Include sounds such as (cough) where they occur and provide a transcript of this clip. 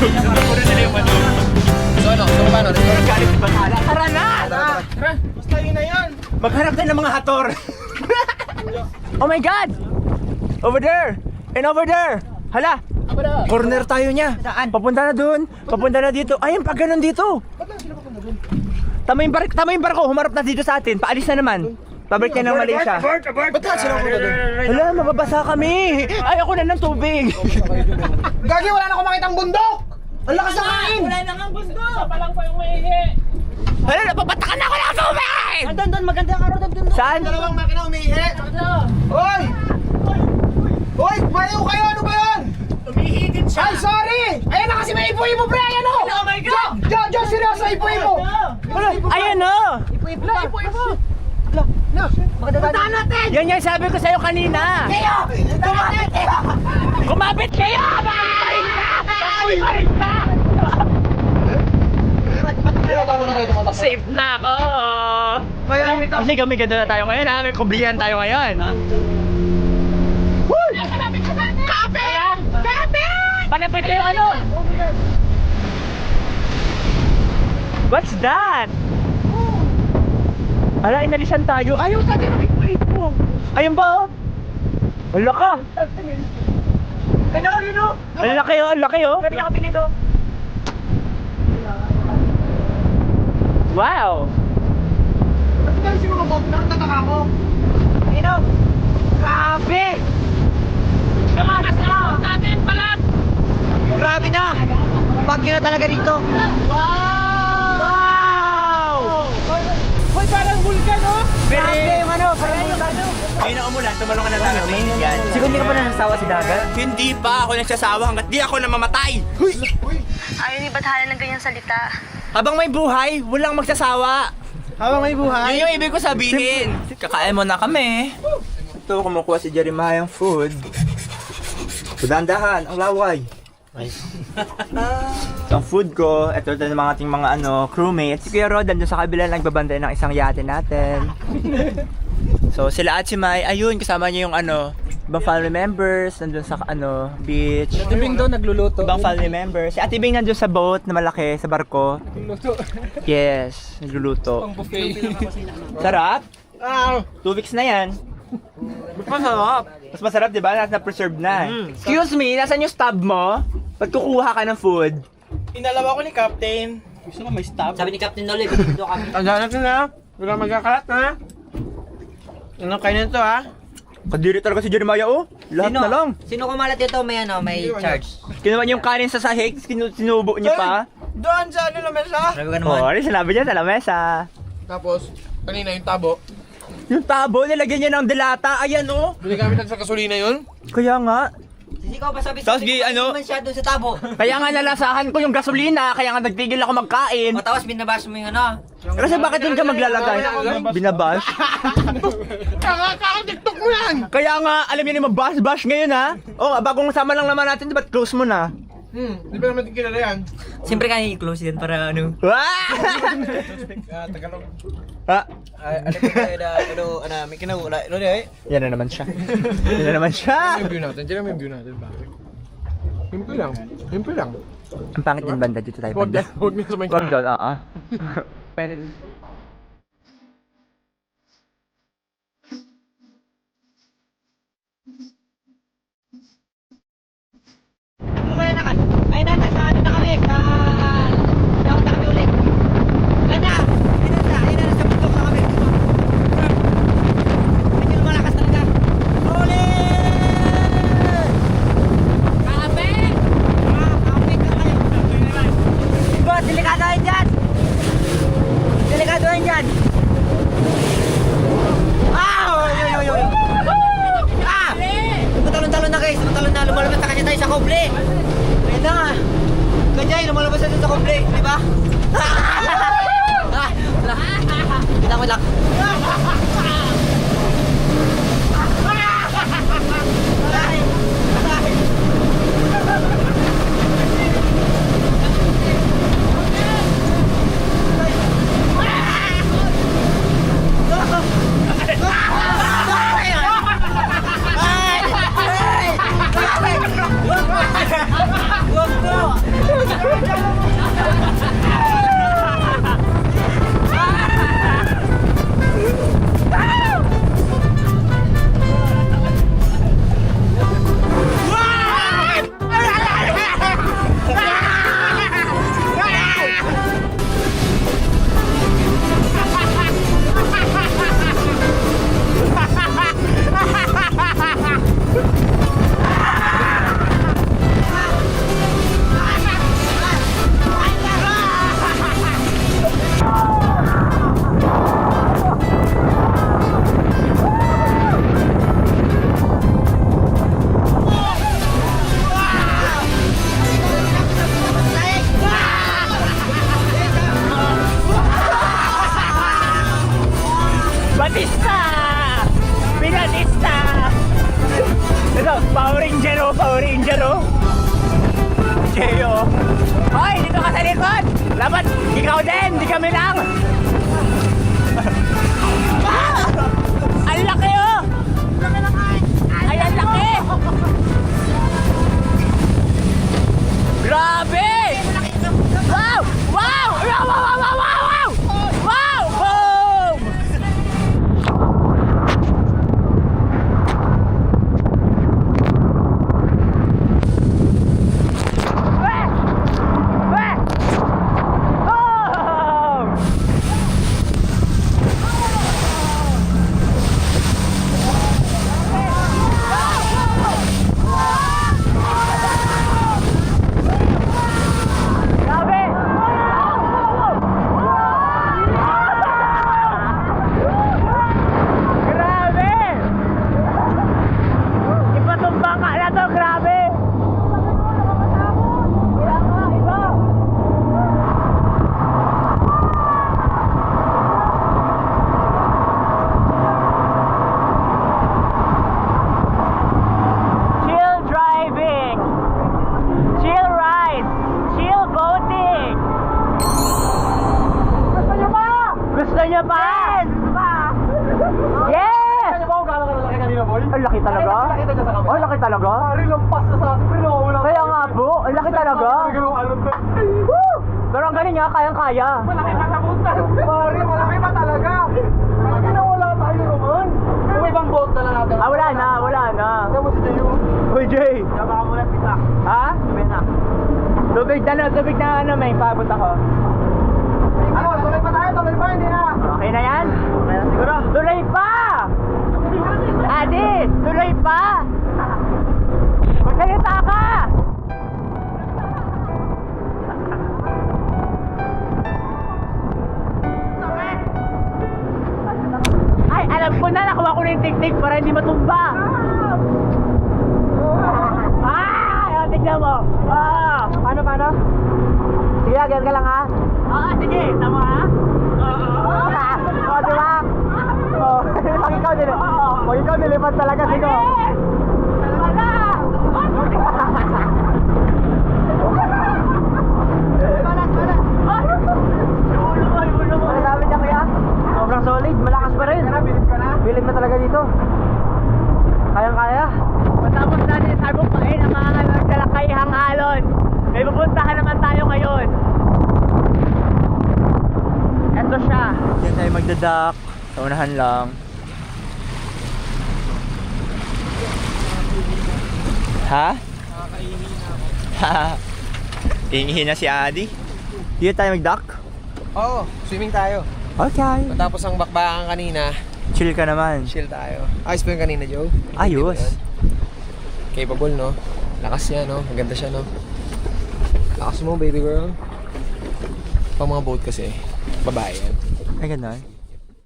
Puro nila yung madug. So ano? So paano? Galit si Batala. Tara na! Tara, basta yun na yan. Maghanap tayo ng mga hator. oh my God! Over there! And over there! Hala! Corner tayo niya. Saan? Papunta na dun. Papunta na dito. Ayun, pag ganun dito. Tama yung, bar tama yung barko. Humarap na dito sa atin. Paalis na naman. Pabalik na ng Malaysia. Ba't lahat sila pumunta doon? Hala, mababasa kami. Ayoko na ng tubig. Gagi, wala na akong makitang bundok! Ang lakas ng kain! Hala, napapatakan na ako ng tubig! Andun, doon, maganda ang araw doon. doon. Saan? Dalawang makina umihi! Hoy! Hoy! Bayo kayo! Ano ba yun? Umihigit siya. Ay, sorry! Ayan na kasi may ipo-ipo, pre! Ayan o! Oh my God! Jo, Jo, seryoso, ipo-ipo! Ayan o. Ipo-ipo na, ipo-ipo. Puntahan natin! Yan yung sabi ko sa'yo kanina. Kayo! Tumapit kayo! Kumapit kayo! Safe na ako! Kasi kami ganda na tayo ngayon ha. May kublihan tayo ngayon. Woo! Kapit! Kapit! Panapit kayo ano? What's that? Ala, inalisan tayo. Ayaw sa atin. Wait mo. Ayun ba? oh? Wala ka. Ano yun oh? Ang laki oh, ang laki oh. Pwede ka pinito. Wow! Dahil siguro, Bob, nakatataka ko. Ino! Grabe! Kamakas na! Natin palat! Grabe na! Bagyo na talaga dito! Wow! Hoy, parang vulkan, oh! Grabe yung ano, parang bulkan. Ngayon na umulan, tumalong ka na na yan. Siguro hindi ka pa nasasawa sa dagat? Hindi pa ako nagsasawa hanggat di ako namamatay. Huy! Ayaw ni Bathala ng ganyan salita. Habang may buhay, walang magsasawa. Habang may buhay. Yun yung ibig ko sabihin. Kakain mo na kami. Ito, kumukuha si Jeremiah ng food. Dahan-dahan, ang laway. (laughs) Ito ang food ko. Ito ito mga ating mga ano, crewmates. Si Kuya Rod, nandun sa kabila nagbabantay ng isang yate natin. (laughs) So sila at si Mai, ayun, kasama niya yung ano, ibang family members, nandun sa ano, beach. Tibing daw nagluluto. Ibang family members. Si Ate Bing nandun sa boat na malaki, sa barko. Nagluluto. Yes, nagluluto. Ang buffet. Sarap? Ah, Two weeks na yan. masarap. Mas masarap, di ba? Nasa preserve na. Excuse me, nasan yung stab mo? Pag kukuha ka ng food. Inalawa ko ni Captain. Gusto nga may stab. Sabi ni Captain Noli, (laughs) dito kami. Tandaan natin na. Wala magkakalat na. Ano kayo nito ha? Kadiri talaga si Jeremiah, oh. Lahat na lang. Sino kumalat dito? May ano, may charge. Kinuha niya yung kanin sa sahig, kinu- sinubo niya pa. Doon sa ano na mesa. Sabi ko Oh, naman. ano yung sinabi niya sa lamesa? Tapos, kanina yung tabo. Yung tabo, nilagyan niya ng delata. Ayan, oh. Bili kami sa gasolina yun. Kaya nga. Sisikaw pa sabi Tapos, ko, ano? man siya doon sa tabo. Kaya nga nalasahan ko yung gasolina, kaya nga nagtigil ako magkain. O tapos binabash mo yung ano. Kasi bakit doon ka maglalagay? Binabash? (laughs) Kakaka-tiktok mo yan! Kaya nga, alam niyo naman, bash-bash ngayon ha? Oo, nga, bagong sama lang naman natin, ba't close mo na? Hmm, di ba naman din kilala yan? Siyempre kaya i-close yan para ano. Wah! (laughs) Ah, Tagalog. ha? Ano ko na, ano, ano, may kinawala. Ano di ay? Yan na naman siya. Yan na naman siya. Yung view natin, dyan yung view natin. Bakit? Simple lang. Simple lang. Ang pangit yung banda dito tayo. Huwag Banda. na, huwag na sa may Wag doon, oo. Pwede. Power Ranger oh, Power Ranger oh. Jeyo. Hoy, dito ka sa likod. Dapat ikaw din, di kami lang. Nyo ba? Gusto ba? Yes! Ano ba kung gano'n kalaki kanina, boy? Ang laki talaga? Nakita niya sa kamera. Ang laki talaga? Pare, lampas na sa atin. Pero wala. Kaya nga po, ang laki talaga. Woo! Pero ang galing nga, kayang-kaya. Malaki pa sa punta. Pare, malaki pa talaga. Malaki na wala tayo naman. Kung ibang boat na lang natin. Ah, wala na, wala na. Kaya mo si Jayo. Hoy, Jay! Kaya baka muna pita. Ha? Tubig na. Tubig na, tubig na ano, may papunta ko. Ano, tuloy pa tayo, tuloy pa, hindi na Sige, agad ka lang ha. Ah, sige. Tama ha? Oo. Oh, di ba? (laughs) Oh, (laughs) pag ikaw nil pag ikaw nilipat talaga sino? Wala! Balas, balas! Ano sabi niya kuya? Sobrang solid, malakas pa rin. Bilib ka na? Bilib na talaga dito. Kayang-kaya. Matapos natin sa Arbong ang mga nagdalakayhang alon. May pupuntahan naman tayo ngayon. Ito siya. Tayo magdadak. Sa unahan lang. Ha? (laughs) Ha? Iingihin na si Adi. Dito tayo mag-duck? Oo, swimming tayo. Okay. Matapos ang bakbakan kanina, Chill ka naman. chill tayo. Ayos ba yung kanina, Joe? Ayos. Capable, no? Lakas niya, no? Maganda siya, no? Lakas mo, baby girl. Pang mga boat kasi, babae yan. Ay, ganun.